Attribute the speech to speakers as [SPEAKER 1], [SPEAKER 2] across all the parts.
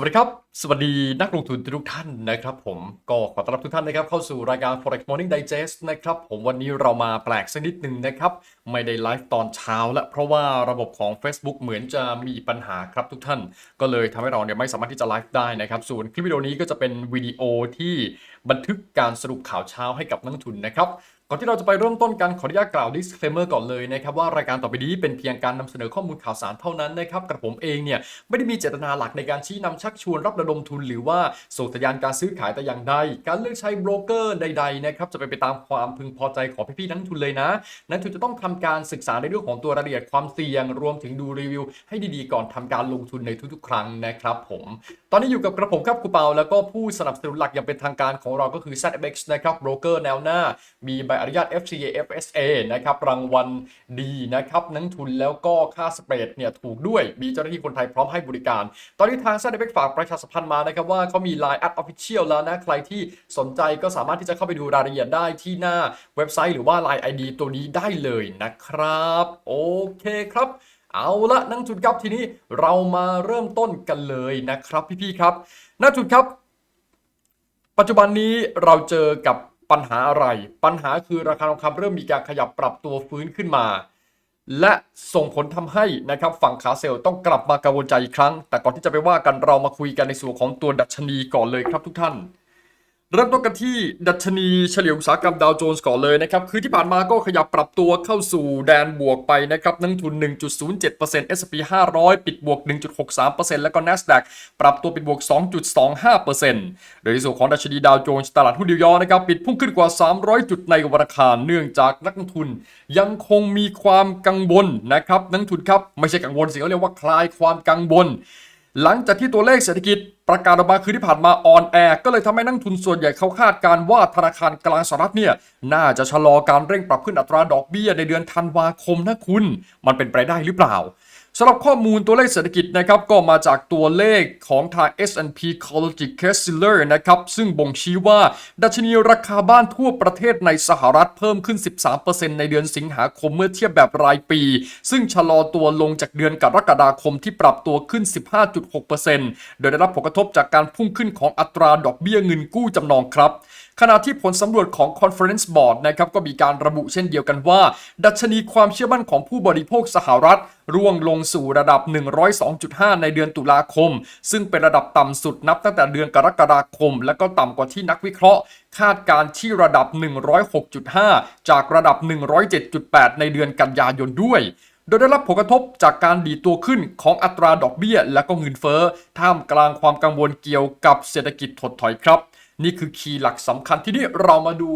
[SPEAKER 1] สวัสดีครับ สวัสดีนักลงทุนทุกท่านนะครับผมก็ขอต้อนรับทุกท่านนะครับเข้าสู่รายการ Forex Morning Digest นะครับผมวันนี้เรามาแปลกสักนิดหนึ่งนะครับ ไม่ได้ไลฟ์ตอนเช้าและเพราะว่าระบบของ Facebook เหมือนจะมีปัญหาครับทุกท่าน ก็เลยทำให้เราเนี่ยไม่สามารถที่จะไลฟ์ได้นะครับส่วนคลิปวิดีโอนี้ก็จะเป็นวิดีโอที่บันทึกการสรุปข่าวเช้าให้กับนักลงทุนนะครับ ก่อนที่เราจะไปเริ่มต้นกันขออนุญาตกล่าว disclaimer ก่อนเลยนะครับว่ารายการต่อไปนี้เป็นเพียงการนำเสนอข้อมูลข่าวสารเท่านั้นนะครับกระผมเองเนี่ยไม่ได้มีเจตนาหลักในการชี้นำชักชวนรับระดมทุนหรือว่าส่งสัญญาณการซื้อขายแต่อย่างใด การเลือกใช้โบรกเกอร์ใดๆนะครับจะเป็นไปตามความพึงพอใจของพี่ๆนักทุนเลยนะ นักทุนจะต้องทำการศึกษาในเรื่องของตัวรายละเอียดความเสี่ยง รวมถึงดูรีวิว ให้ดีๆก่อนทำการลงทุนในทุกๆ ครั้งนะครับผมตอนนี้อยู่กับกระผมครับครูเปาแล้วก็ผู้สนับสนุนหลักอย่างเป็นทางการของเราก็คือ ZX นะครับโบรกเกอร์แนวหน้ามีใบอนุญาต FCA FSA นะครับรางวัลดีนะครับนักทุนแล้วก็ค่าสเปรดเนี่ยถูกด้วยมีเจ้าหน้าที่คนไทยพร้อมให้บริการ ตอนนี้ทาง ZFX ฝากประชาสัมพันธ์มานะครับว่าเขามี Line แอด Official แล้วนะ ใครที่สนใจก็สามารถที่จะเข้าไปดูรายละเอียดได้ที่หน้าเว็บไซต์หรือว่า Line ID ตัวนี้ได้เลยนะครับ โอเคครับเอาละนักทุนครับทีนี้เรามาเริ่มต้นกันเลยนะครับพี่ๆครับนักทุนครับ ปัจจุบันนี้เราเจอกับ ปัญหาอะไร ปัญหาคือราคาทองคำเริ่มมีการขยับปรับตัวฟื้นขึ้นมา และส่งผลทำให้นะครับฝั่งขาเซลต้องกลับมากังวลใจอีกครั้ง แต่ก่อนที่จะไปว่ากันเรามาคุยกันในส่วนของตัวดัชนีก่อนเลยครับทุกท่าน เริ่มต้นกันที่ดัชนีเฉลี่ยอุตสาหกรรมดาวโจนส์ก่อนเลยนะครับ คือที่ผ่านมาก็ขยับปรับตัวเข้าสู่แดนบวกไปนะครับนักทุน 1.07% S&P 500 ปิดบวก 1.63%แล้วก็ NASDAQ ปรับตัวปิดบวก 2.25%โดยในส่วนของดัชนีดาวโจนส์ตลาดหุ้นนิวยอร์กนะครับปิดพุ่งขึ้นกว่า 300 จุดในวันอังคารเนื่องจากนักลงทุนยังคงมีความกังวลนะครับนักทุนครับไม่ใช่กังวลสิเขาเรียกว่าคลายความกังวล หลังจากที่ตัวเลขเศรษฐกิจ ประกาศออกมาคือที่ผ่านมาออนแอร์ก็เลยทำให้นักทุนส่วนใหญ่เขาคาดการณ์ว่าธนาคารกลางสหรัฐเนี่ยน่าจะชะลอการเร่งปรับขึ้นอัตราดอกเบี้ยในเดือนธันวาคมนะคุณ มันเป็นไปได้หรือเปล่าสำหรับข้อมูลตัวเลขเศรษฐกิจนะครับก็มาจากตัวเลขของทาง S&P Quality Casiler นะครับซึ่งบ่งชี้ว่า ดัชนีราคาบ้านทั่วประเทศในสหรัฐเพิ่มขึ้น 13%ในเดือนสิงหาคมเมื่อเทียบแบบรายปี ซึ่งชะลอตัวลงจากเดือนกรกฎาคมที่ปรับตัวขึ้น 15.6%โดยได้รับผลกระทบจากการพุ่งขึ้นของอัตราดอกเบี้ยเงินกู้จำนองครับ ขณะที่ผลสำรวจของ Conference Board นะครับก็มีการระบุเช่นเดียวกันว่า ดัชนีความเชื่อมั่นของผู้บริโภคสหรัฐ ร่วงลงสู่ระดับ 102.5 ในเดือนตุลาคม ซึ่งเป็นระดับต่ำสุดนับตั้งแต่เดือนกรกฎาคม และก็ต่ำกว่าที่นักวิเคราะห์ คาดการณ์ที่ระดับ 106.5 จากระดับ 107.8 ในเดือนกันยายนด้วย โดยได้รับผลกระทบจากการดีตัวขึ้นของอัตราดอกเบี้ย และก็เงินเฟ้อ ท่ามกลางความกังวลเกี่ยวกับเศรษฐกิจถดถอยครับ นี่คือคีย์หลักสำคัญที่นี่เรามาดู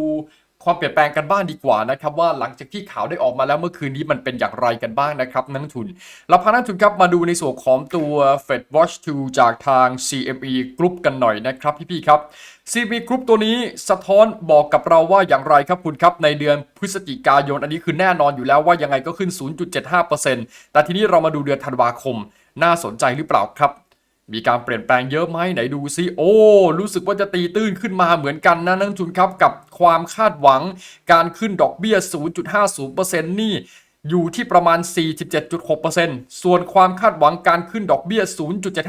[SPEAKER 1] ความเปลี่ยนแปลงกันบ้างดีกว่านะครับว่าหลังจากที่ข่าวได้ออกมาแล้วเมื่อคืนนี้มันเป็นอย่างไรกันบ้างนะครับนักทุนเราพานักทุนครับมาดูในส่วนของตัว Fed Watch 2 จากทาง CME Group กันหน่อยนะครับพี่ๆครับ CME Group ตัวนี้สะท้อนบอกกับเราว่าอย่างไรครับคุณครับในเดือนพฤศจิกายนอันนี้คือแน่นอนอยู่แล้วว่ายังไงก็ขึ้น 0.75%แต่ทีนี้เรามาดูเดือนธันวาคมน่าสนใจหรือเปล่าครับ มีการเปลี่ยนแปลงเยอะไหมไหนดูซิโอ้ รู้สึกว่าจะตีตื้นขึ้นมาเหมือนกันนะนักทุนครับ กับความคาดหวังการขึ้นดอกเบี้ย 0.50%นี่อยู่ที่ประมาณ 47.6%ส่วนความคาดหวังการขึ้นดอกเบี้ย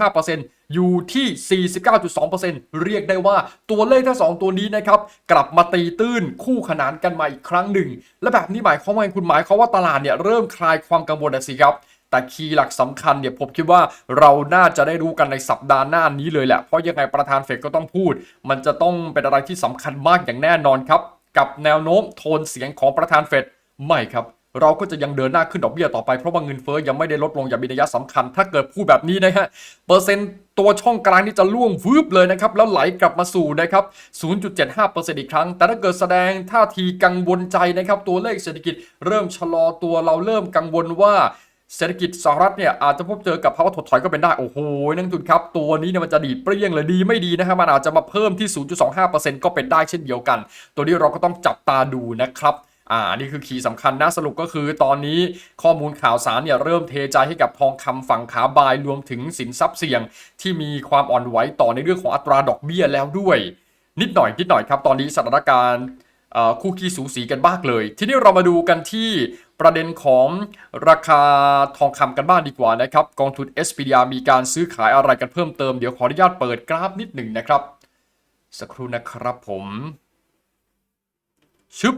[SPEAKER 1] 0.75%อยู่ที่ 49.2%เรียกได้ว่าตัวเลขทั้งสองตัวนี้นะครับ กลับมาตีตื้นคู่ขนานกันมาอีกครั้งหนึ่ง และแบบนี้หมายความว่าไงคุณหมายความว่าตลาดเนี่ยเริ่มคลายความกังวลนะสิครับ แต่คีย์หลักสำคัญเนี่ยผมคิดว่าเราน่าจะได้รู้กันในสัปดาห์หน้านี้เลยแหละ เพราะยังไงประธานเฟดก็ต้องพูด มันจะต้องเป็นอะไรที่สำคัญมากอย่างแน่นอนครับ กับแนวโน้มโทนเสียงของประธานเฟดไม่ครับเราก็จะยังเดินหน้าขึ้นดอกเบี้ยต่อไปเพราะว่าเงินเฟ้อยังไม่ได้ลดลงอย่างมีนัยสำคัญ ถ้าเกิดพูดแบบนี้นะฮะเปอร์เซ็นต์ตัวช่องกลางนี่จะล่วงวืบเลยนะครับ แล้วไหลกลับมาสู่นะครับ 0.75%อีกครั้ง แต่ถ้าเกิดแสดงท่าทีกังวลใจนะครับ ตัวเลขเศรษฐกิจเริ่มชะลอตัวเราเริ่มกังวลว่า เศรษฐกิจสหรัฐเนี่ยอาจจะพบเจอกับภาวะถดถอยก็เป็นได้ โอ้โหนักทุนครับ ตัวนี้เนี่ยมันจะดีเปรี้ยงเลยดีไม่ดีนะครับมันอาจจะมาเพิ่มที่ 0.25%ก็เป็นได้เช่นเดียวกัน ตัวนี้เราก็ต้องจับตาดูนะครับอ่านี่คือคีย์สำคัญนะสรุปก็คือตอนนี้ข้อมูลข่าวสารเนี่ยเริ่มเทใจให้กับทองคำฝั่งขาบายรวมถึงสินทรัพย์เสี่ยง ที่มีความอ่อนไหวต่อในเรื่องของอัตราดอกเบี้ยแล้วด้วย นิดหน่อยนิดหน่อยครับ ตอนนี้สถานการณ์คู่ขี้สูสีกันบ้างเลย ทีนี้เรามาดูกันที่ ประเด็นของราคาทองคำกันบ้างดีกว่านะครับ กองทุน SPDR มีการซื้อขายอะไรกันเพิ่มเติม เดี๋ยวขออนุญาตเปิดกราฟนิดหนึ่งนะครับ สักครู่นะครับผม ชึบ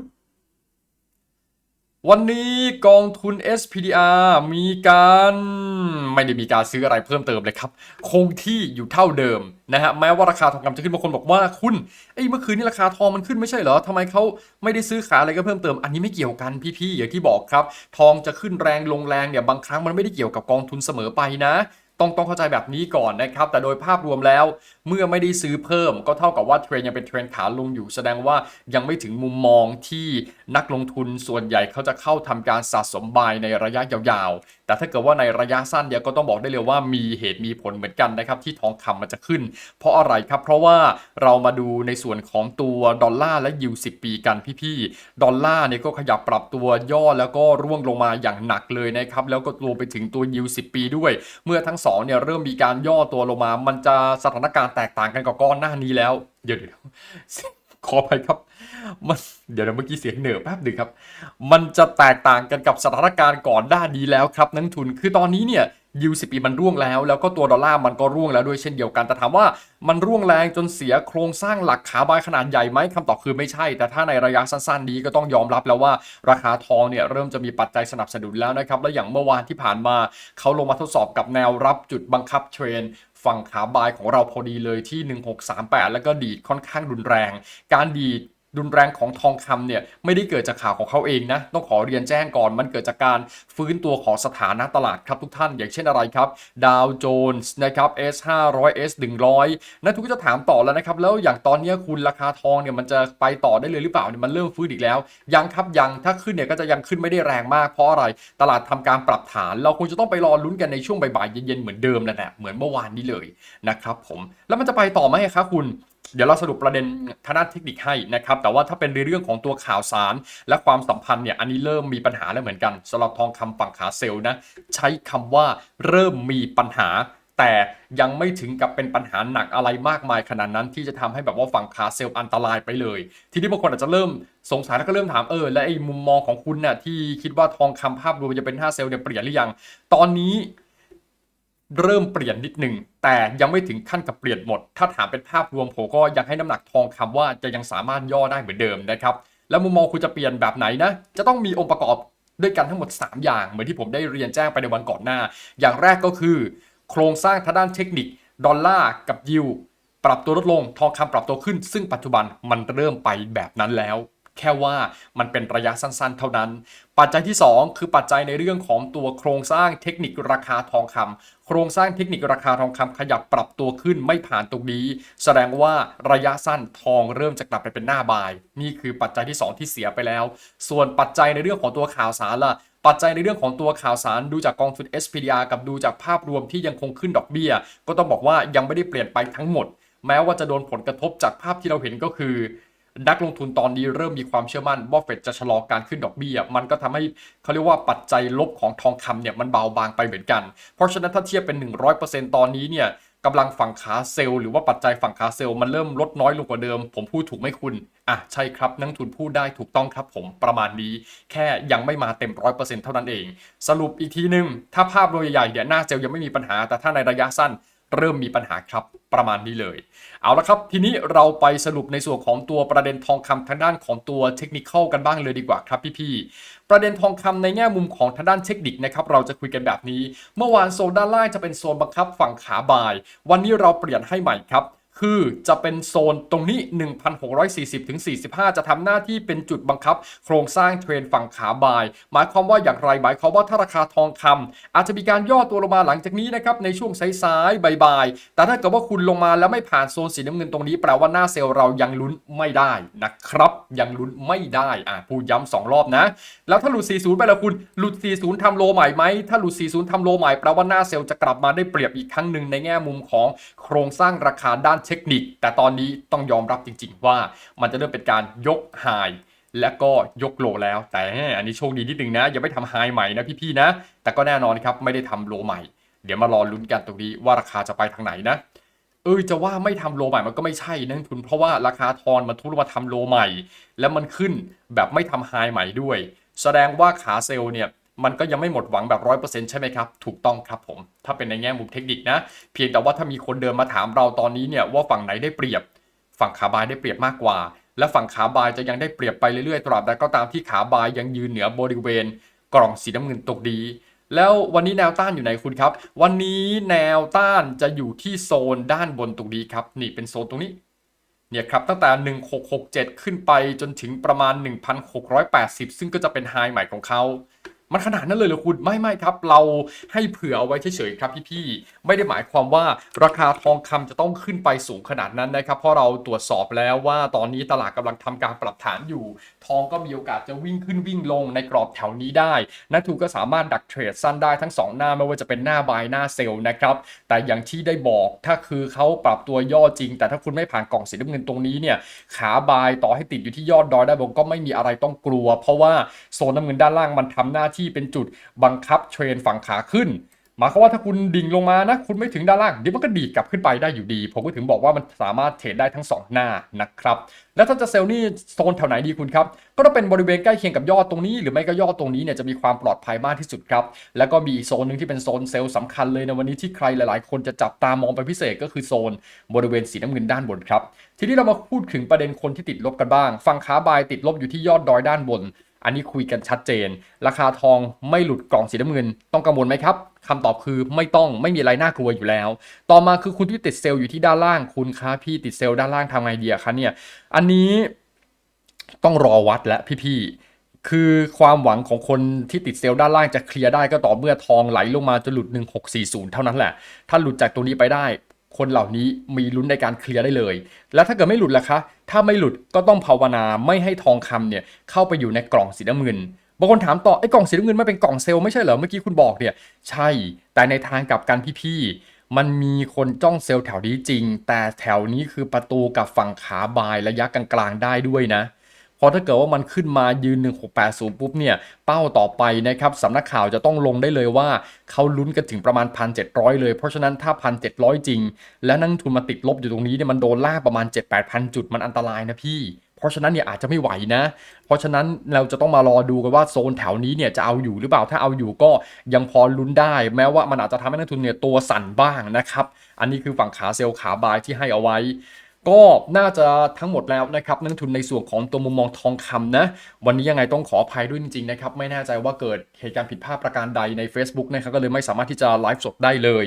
[SPEAKER 1] วันนี้กองทุน SPDR มีการไม่ได้มีการซื้ออะไรเพิ่มเติมเลยครับ คงที่อยู่เท่าเดิมนะฮะแม้ว่าราคาทองคำจะขึ้นบางคนบอกว่าคุณไอ้เมื่อคืนนี้ราคาทองมันขึ้นไม่ใช่เหรอทำไมเขาไม่ได้ซื้อขายอะไรก็เพิ่มเติมอันนี้ไม่เกี่ยวกันพี่ๆอย่างที่บอกครับ ทองจะขึ้นแรงลงแรงเนี่ยบางครั้งมันไม่ได้เกี่ยวกับกองทุนเสมอไปนะ ต้องต้องเข้าใจแบบนี้ก่อนนะครับ แต่โดยภาพรวมแล้ว เมื่อไม่ได้ซื้อเพิ่มก็เท่ากับว่าเทรนยังเป็นเทรนขาลงอยู่ แสดงว่ายังไม่ถึงมุมมองที่นักลงทุนส่วนใหญ่เขาจะเข้าทำการสะสมบายในระยะยาวๆ แต่ถ้าเกิดว่าในระยะสั้นเนี่ยก็ต้องบอกได้เลยว่ามีเหตุมีผลเหมือนกันนะครับที่ทองคำมันจะขึ้น เพราะอะไรครับ เพราะว่าเรามาดูในส่วนของตัวดอลลาร์และยู10 ปีกันพี่ๆ ดอลลาร์เนี่ยก็ขยับปรับตัวย่อแล้วก็ร่วงลงมาอย่างหนักเลยนะครับแล้วก็รวมไปถึงตัวยู10 ปีด้วย เมื่อทั้งสองเนี่ยเริ่มมีการย่อตัวลงมามันจะสถานการณ์แตกต่างกันกับก้อนหน้านี้แล้ว เดี๋ยวเดี๋ยวขอไปครับมันเดี๋ยวเมื่อกี้เสียงเหนือแป๊บหนึ่งครับ มันจะแตกต่างกันกับสถานการณ์ก่อนหน้านี้แล้วครับนักทุนคือตอนนี้เนี่ย ยูสิปีมันร่วงแล้ว แล้วก็ตัวดอลลาร์มันก็ร่วงแล้วด้วยเช่นเดียวกัน แต่ถามว่ามันร่วงแรงจนเสียโครงสร้างหลักขาบายขนาดใหญ่ไหมคำตอบคือไม่ใช่ แต่ถ้าในระยะสั้นๆ นี้ก็ต้องยอมรับแล้วว่าราคาทองเนี่ยเริ่มจะมีปัจจัยสนับสนุนแล้วนะครับและอย่างเมื่อวานที่ผ่านมาเขาลงมาทดสอบกับแนวรับจุดบังคับเทรนฝั่งขาบายของเราพอดีเลยที่ 1638 แล้วก็ดีดค่อนข้างรุนแรง การดีด รุนแรงของทองคำเนี่ยไม่ได้เกิดจากข่าวของเขาเองนะต้องขอเรียนแจ้งก่อนมันเกิดจากการฟื้นตัวของสถานะตลาดครับทุกท่าน อย่างเช่นอะไรครับดาวโจนส์นะครับ S 500 S 100 นั่นทุกคนจะถามต่อแล้วนะครับแล้วอย่างตอนนี้คุณราคาทองเนี่ยมันจะไปต่อได้เลยหรือเปล่าเนี่ยมันเริ่มฟื้นอีกแล้ว ยังครับยังถ้าขึ้นเนี่ยก็จะยังขึ้นไม่ได้แรงมากเพราะอะไรตลาดทำการปรับฐาน เราคงจะต้องไปรอลุ้นกันในช่วงบ่ายๆเย็นๆเหมือนเดิมนั่นแหละเหมือนเมื่อวานนี้เลยนะครับผมแล้วมันจะไปต่อไหมครับคุณ เดี๋ยวเราสรุปประเด็นทางด้านเทคนิคให้นะครับ แต่ว่าถ้าเป็นในเรื่องของตัวข่าวสาร และความสัมพันธ์เนี่ยอันนี้เริ่มมีปัญหาแล้วเหมือนกันสำหรับทองคำฝั่งขาเซลล์นะใช้คำว่าเริ่มมีปัญหาแต่ยังไม่ถึงกับเป็นปัญหาหนักอะไรมากมายขนาดนั้นที่จะทำให้แบบว่าฝั่งขาเซลอันตรายไปเลย ทีนี้บางคนอาจจะเริ่มสงสัยแล้วก็เริ่มถามเออและไอ้มุมมองของคุณน่ะที่คิดว่าทองคำภาพรวมจะเป็น5เซลล์เนี่ยเปลี่ยนหรือยัง ตอนนี้ เริ่มเปลี่ยนนิดหนึ่งแต่ยังไม่ถึงขั้นกับเปลี่ยนหมด ถ้าถามเป็นภาพรวมผมก็ยังให้น้ำหนักทองคำว่าจะยังสามารถย่อได้เหมือนเดิมนะครับ แล้วมุมมองคุณจะเปลี่ยนแบบไหนนะ จะต้องมีองค์ประกอบด้วยกันทั้งหมด 3 อย่าง เหมือนที่ผมได้เรียนแจ้งไปในวันก่อนหน้า อย่างแรกก็คือ โครงสร้างทางด้านเทคนิค ดอลลาร์กับยิวปรับตัวลดลงทองคำปรับตัวขึ้น ซึ่งปัจจุบันมันเริ่มไปแบบนั้นแล้ว แค่ว่ามันเป็นระยะสั้นๆ เท่านั้น ปัจจัยที่ 2 คือปัจจัยในเรื่องของตัวโครงสร้างเทคนิคราคาทองคำโครงสร้างเทคนิคราคาทองคำขยับปรับตัวขึ้นไม่ผ่านตรงนี้ แสดงว่าระยะสั้นทองเริ่มจะกลับไปเป็นหน้าบาย นี่คือปัจจัยที่ 2 ที่เสียไปแล้ว ส่วนปัจจัยในเรื่องของตัวข่าวสารล่ะปัจจัยในเรื่องของตัวข่าวสารดูจากกองทุน SPDR กับดูจากภาพรวมที่ยังคงขึ้นดอกเบี้ย ก็ต้องบอกว่ายังไม่ได้เปลี่ยนไปทั้งหมด แม้ว่าจะโดนผลกระทบจากภาพที่เราเห็นก็คือ นักลงทุนตอนนี้เริ่มมีความเชื่อมั่นว่าเฟดจะชะลอการขึ้นดอกเบี้ย มันก็ทำให้เขาเรียกว่าปัจจัยลบของทองคำเนี่ยมันเบาบางไปเหมือนกัน เพราะฉะนั้นถ้าเทียบเป็น 100%ตอนนี้เนี่ยกำลังฝั่งขาเซลล์หรือว่าปัจจัยฝั่งขาเซลล์มันเริ่มลดน้อยลงกว่าเดิม ผมพูดถูกไหมคุณ อะ ใช่ครับ นักลงทุนพูดได้ถูกต้องครับผมประมาณนี้ แค่ยังไม่มาเต็ม100%เปอร์เซนต์เท่านั้นเอง สรุปอีกทีหนึง ถ้าภาพโดยใหญ่เนี่ยหน้าเซลล์ยังไม่มีปัญหาแต่ถ้าในระยะสั้น เริ่มมีปัญหาครับประมาณนี้เลย เอาละครับทีนี้เราไปสรุปในส่วนของตัวประเด็นทองคำทางด้านของตัวเทคนิคกันบ้างเลยดีกว่าครับพี่ๆประเด็นทองคำในแง่มุมของทางด้านเทคนิคนะครับเราจะคุยกันแบบนี้ เมื่อวานโซนด้านล่างจะเป็นโซนบังคับฝั่งขาบาย วันนี้เราเปลี่ยนให้ใหม่ครับ คือจะเป็นโซนตรงนี้ 1,640 ถึง 45 จะทำหน้าที่เป็นจุดบังคับ โครงสร้างเทรนฝั่งขาบาย หมายความว่าอย่างไร หมายความว่าถ้าราคาทองคำอาจจะมีการย่อตัวลงมาหลังจากนี้นะครับในช่วงสายๆบ่ายๆแต่ถ้าเกิดว่าคุณลงมาแล้วไม่ผ่านโซนสีน้ำเงินตรงนี้แปลว่าหน้าเซลล์เรายังลุ้นไม่ได้นะครับ ยังลุ้นไม่ได้อะพูดย้ำสองรอบนะ แล้วถ้าหลุด 40 ไปแล้วคุณหลุด 40ทำโลใหม่ไหมถ้าหลุด 40ทำโลใหม่แปลว่าหน้าเซลล์จะกลับมาได้เปรียบอีกครั้งหนึ่งในแง่มุมของโครงสร้างราคาด้านเทคนิค แต่ตอนนี้ต้องยอมรับจริง ๆ ว่ามันจะเริ่มเป็นการยกไฮและก็ยกโลแล้ว แต่อันนี้โชคดีนิดนึงนะยังไม่ทำไฮใหม่นะพี่ๆนะ แต่ก็แน่นอนครับไม่ได้ทำโลใหม่ เดี๋ยวมารอลุ้นกันตรงนี้ว่าราคาจะไปทางไหนนะเออจะว่าไม่ทำโลใหม่มันก็ไม่ใช่นักทุน เพราะว่าราคาทอนมันทุบลมาทำโลใหม่ แล้วมันขึ้นแบบไม่ทำไฮใหม่ด้วย แสดงว่าขาเซลล์เนี่ย มันก็ยังไม่หมดหวังแบบร้อยเปอร์เซ็นต์ใช่ไหมครับ ถูกต้องครับผม ถ้าเป็นในแง่มุมเทคนิคนะ เพียงแต่ว่าถ้ามีคนเดินมาถามเราตอนนี้เนี่ยว่าฝั่งไหนได้เปรียบ ฝั่งขาบายได้เปรียบมากกว่า และฝั่งขาบายจะยังได้เปรียบไปเรื่อยๆตราบใดก็ตามที่ขาบายยังยืนเหนือบริเวณ กล่องสีน้ำเงินตกดี แล้ววันนี้แนวต้านอยู่ไหนคุณครับ วันนี้แนวต้านจะอยู่ที่โซนด้านบนตรงนี้ครับ นี่เป็นโซนตรงนี้เนี่ยครับตั้งแต่ 1667 ขึ้นไปจนถึงประมาณ 1680 ซึ่งก็จะเป็นไฮใหม่ของเขา มันขนาดนั้นเลยเหรอคุณไม่ไม่ครับ เราให้เผื่อเอาไว้เฉยๆครับพี่ๆไม่ได้หมายความว่าราคาทองคำจะต้องขึ้นไปสูงขนาดนั้นนะครับเพราะเราตรวจสอบแล้วว่าตอนนี้ตลาดกำลังทำการปรับฐานอยู่ ทองก็มีโอกาสจะวิ่งขึ้นวิ่งลงในกรอบแถวนี้ได้นักทุนก็สามารถดักเทรดสั้นได้ทั้ง 2 หน้าไม่ว่าจะเป็นหน้าบายหน้าเซลล์นะครับแต่อย่างที่ได้บอกถ้าคือเขาปรับตัวย่อจริง แต่ถ้าคุณไม่ผ่านกล่องสีน้ำเงินตรงนี้เนี่ยขาบายต่อให้ติดอยู่ที่ยอดดอยได้บนก็ไม่มีอะไรต้องกลัว เพราะว่าโซนน้ำเงินด้านล่างมันทำหน้าที่เป็นจุดบังคับเทรนฝั่งขาขึ้นหมายความว่าถ้าคุณดิ่งลงมานะ คุณไม่ถึงด้านล่างเดี๋ยวมันก็ดีดกลับขึ้นไปได้อยู่ดี ผมก็ถึงบอกว่ามันสามารถเทรดได้ทั้ง 2 หน้านะครับ แล้วถ้าจะเซลล์นี่โซนแถวไหนดีคุณครับ ก็ต้องเป็นบริเวณใกล้เคียงกับยอดตรงนี้ หรือไม่ก็ยอดตรงนี้เนี่ยจะมีความปลอดภัยมากที่สุดครับ แล้วก็มีอีกโซนหนึ่งที่เป็นโซนเซลล์สำคัญเลยในวันนี้ที่ใครหลาย ๆ คนจะจับตามองเป็นพิเศษก็คือโซนบริเวณสีน้ำเงินด้านบนครับทีนี้เรามาพูดถึงประเด็นคนที่ติดลบกันบ้าง ฝั่งขาบายติดลบอยู่ที่ยอดดอยด้านบน อันนี้คุยกันชัดเจน ราคาทองไม่หลุดกล่องสีน้ำเงิน ต้องกังวลไหมครับคำตอบคือไม่ต้องไม่มีอะไรน่ากลัวอยู่แล้ว ต่อมาคือคุณที่ติดเซลล์อยู่ที่ด้านล่างคุณคะพี่ติดเซลล์ด้านล่างทำไงดีคะเนี่ยอันนี้ต้องรอวัดและพี่ๆ คือความหวังของคนที่ติดเซลล์ด้านล่างจะเคลียร์ได้ก็ต่อเมื่อทองไหลลงมาจะหลุด 1640 เท่านั้นแหละ ถ้าหลุดจากตรงนี้ไปได้ คนเหล่านี้มีลุ้นในการเคลียร์ได้เลย แล้วถ้าเกิดไม่หลุดล่ะคะ ถ้าไม่หลุดก็ต้องภาวนาไม่ให้ทองคำเนี่ยเข้าไปอยู่ในกล่องสีน้ำเงินบางคนถามต่อไอ้กล่องสีน้ำเงินไม่เป็นกล่องเซลล์ไม่ใช่เหรอเมื่อกี้คุณบอกเนี่ย ใช่ แต่ในทางกลับกันพี่ๆมันมีคนจ้องเซลล์แถวนี้จริง แต่แถวนี้คือประตูกับฝั่งขาบายระยะกลางๆได้ด้วยนะ พราะถ้าเกิดว่ามันขึ้นมายืน 1680 ปุ๊บเนี่ย เป้าต่อไปนะครับสำนักข่าวจะต้องลงได้เลยว่าเขาลุ้นกันถึงประมาณ 1,700 เลย เพราะฉะนั้นถ้า 1,700 จริง แล้วนักลงทุนมาติดลบอยู่ตรงนี้เนี่ยมันโดนลากประมาณ 7-8,000 จุดมันอันตรายนะพี่เพราะฉะนั้นเนี่ยอาจจะไม่ไหวนะ เพราะฉะนั้นเราจะต้องมารอดูกันว่าโซนแถวนี้เนี่ยจะเอาอยู่หรือเปล่า ถ้าเอาอยู่ก็ยังพอลุ้นได้ แม้ว่ามันอาจจะทำให้นักทุนเนี่ยตัวสั่นบ้างนะครับ อันนี้คือฝั่งขาเซลล์ขาบายที่ให้เอาไว้ ก็น่าจะทั้งหมดแล้วนะครับนักทุนในส่วนของตัวมุมมองทองคำนะ วันนี้ยังไงต้องขออภัยด้วยจริงๆนะครับ ไม่แน่ใจว่าเกิดเหตุการณ์ผิดพลาดประการใดใน Facebook นะครับก็เลยไม่สามารถที่จะไลฟ์สดได้เลย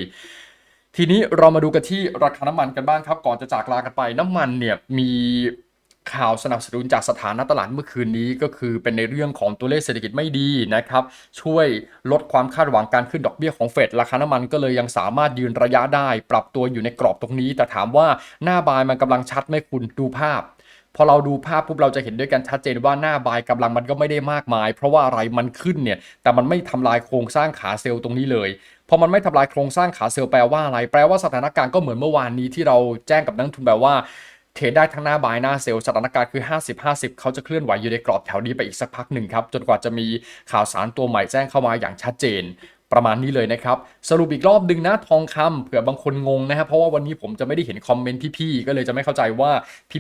[SPEAKER 1] ทีนี้เรามาดูกันที่ราคาน้ำมันกันบ้างครับ ก่อนจะจากลากันไปน้ำมันเนี่ยมี ข่าวสนับสนุนจากสถานะตลาดเมื่อคืนนี้ก็คือเป็นในเรื่องของตัวเลขเศรษฐกิจไม่ดีนะครับ ช่วยลดความคาดหวังการขึ้นดอกเบี้ยของเฟดราคาน้ำมันก็เลยยังสามารถยืนระยะได้ ปรับตัวอยู่ในกรอบตรงนี้ แต่ถามว่าหน้าบายมันกำลังชัดไหมคุณดูภาพพอเราดูภาพปุ๊บเราจะเห็นด้วยกันชัดเจนว่าหน้าบายกำลังมันก็ไม่ได้มากมาย เพราะว่าอะไรมันขึ้นเนี่ยแต่มันไม่ทำลายโครงสร้างขาเซลล์ตรงนี้เลยพอมันไม่ทำลายโครงสร้างขาเซลล์แปลว่าอะไร แปลว่าสถานการณ์ก็เหมือนเมื่อวานนี้ที่เราแจ้งกับนักทุนแบบว่า รดได้ทั้งหน้าบายหน้าเซลล์สถานการณ์คือ 50-50 เขาจะเคลื่อนไหวอยู่ในกรอบแถวนี้ไปอีกสักพักหนึ่งครับ จนกว่าจะมีข่าวสารตัวใหม่แจ้งเข้ามาอย่างชัดเจนประมาณนี้เลยนะครับ สรุปอีกรอบดึงนะทองคำเผื่อบางคนงงนะครับเพราะว่าวันนี้ผมจะไม่ได้เห็นคอมเมนต์พี่ๆก็เลยจะไม่เข้าใจว่า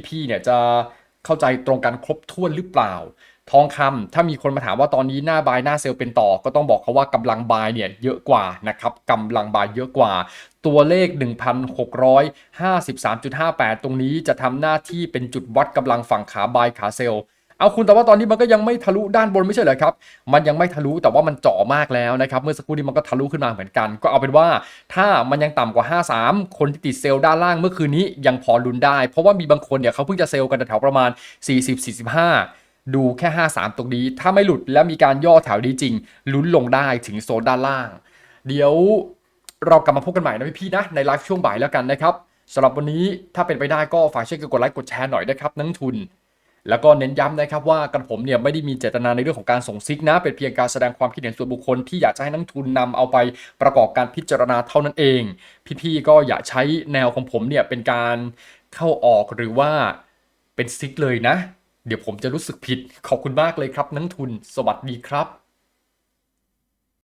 [SPEAKER 1] พี่ๆเนี่ยจะเข้าใจตรงกันครบถ้วนหรือเปล่า ทองคำถ้ามีคนมาถามว่าตอนนี้หน้าบายหน้าเซลล์เป็นต่อ ก็ต้องบอกเขาว่ากำลังบายเนี่ยเยอะกว่านะครับกำลังบายเยอะกว่า ตัวเลข 1,653.58 ตรงนี้จะทำหน้าที่เป็นจุดวัดกำลังฝั่งขาบายขาเซลล์เอาคุณแต่ว่าตอนนี้มันก็ยังไม่ทะลุด้านบนไม่ใช่เหรอครับ มันยังไม่ทะลุแต่ว่ามันเจาะมากแล้วนะครับเมื่อสักครู่นี้มันก็ทะลุขึ้นมาเหมือนกัน ก็เอาเป็นว่าถ้ามันยังต่ำกว่า 53 คนที่ติดเซลล์ด้านล่างเมื่อคืนนี้ยังพอลุ้นได้ เพราะว่ามีบางคนเนี่ยเขาเพิ่งจะเซลล์กันแถวประมาณ 40-45 ดูแค่ 53 ตรงนี้ ถ้าไม่หลุดแล้วมีการย่อแถวนี้จริง ลุ้นลงได้ถึงโซนด้านล่าง เดี๋ยวเรากลับมาพบกันใหม่นะพี่ๆนะในไลฟ์ช่วงบ่ายแล้วกันนะครับสำหรับวันนี้ถ้าเป็นไปได้ก็ฝากช่วยกันกดไลค์กดแชร์หน่อยนะครับนักทุน แล้วก็เน้นย้ำนะครับว่ากระผมเนี่ยไม่ได้มีเจตนาในเรื่องของการส่งซิกนะ เป็นเพียงการแสดงความคิดเห็นส่วนบุคคลที่อยากจะให้นักทุนนำเอาไปประกอบการพิจารณาเท่านั้นเอง พี่ๆก็อย่าใช้แนวของผมเนี่ยเป็นการเข้าออกหรือว่าเป็นซิกเลยนะ เดี๋ยวผมจะรู้สึกผิด ขอบคุณมากเลยครับนักทุน สวัสดีครับ